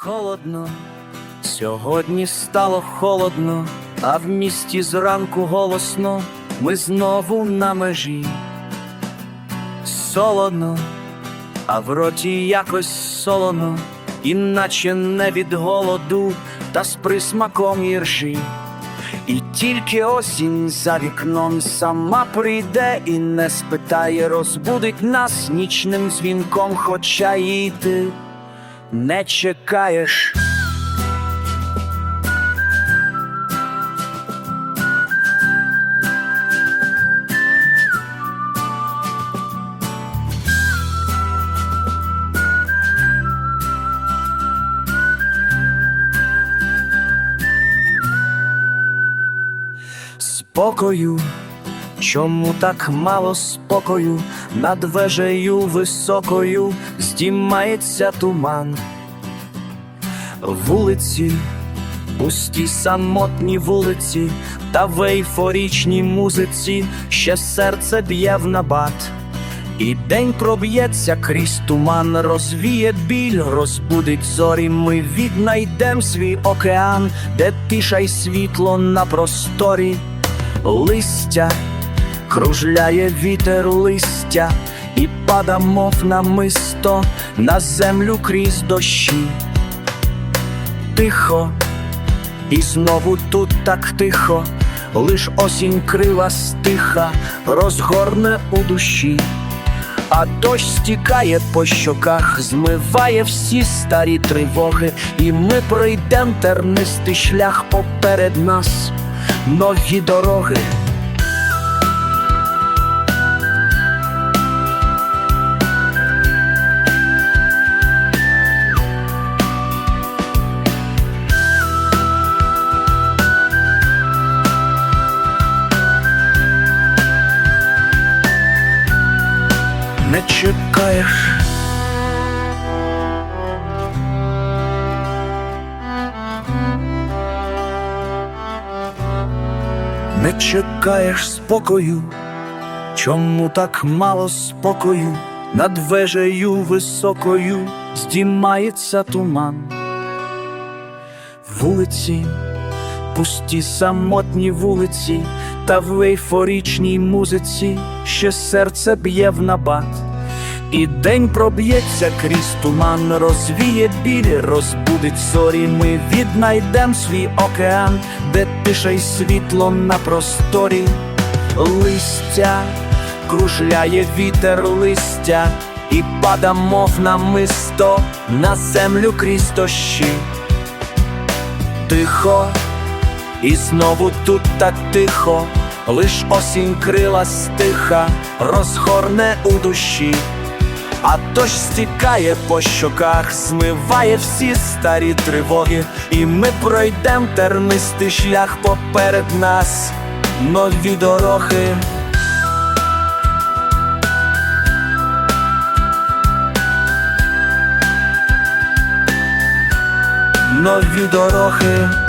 Холодно, сьогодні стало холодно, а в місті зранку голосно, ми знову на межі. Солоно, а в роті якось солоно, іначе не від голоду, та з присмаком іржі. І тільки осінь за вікном сама прийде і не спитає, розбудить нас нічним дзвінком, хоча їй ти не чекаєш. Спокою, чому так мало спокою, над вежею високою здіймається туман. Вулиці, пусті самотні вулиці, та в ейфорічній музиці ще серце б'є в набат. І день проб'ється крізь туман, розвіє біль, розбудить зорі. Ми віднайдем свій океан, де тиша й світло на просторі. Листя кружляє вітер листя, і пада, мов намисто на землю крізь дощі. Тихо, і знову тут так тихо, лиш осінь крила стиха, розгорне у душі. А дощ стікає по щоках, змиває всі старі тривоги, і ми пройдем тернистий шлях поперед нас, нові дороги. Не чекаєш. Не чекаєш спокою, чому так мало спокою, над вежею високою здіймається туман. Вулиці, пусті самотні вулиці, та в ейфорічній музиці ще серце б'є в набат. І день проб'ється крізь туман, розвіє білі, розбудить зорі. Ми віднайдем свій океан, де тиша й світло на просторі. Листя кружляє вітер листя, і пада, мов намисто на землю крізь дощі. Тихо, і знову тут так тихо, лиш осінь крила стиха, розгорне у душі. А дощ стікає по щоках, змиває всі старі тривоги, і ми пройдем тернистий шлях поперед нас, нові дороги. Нові дороги.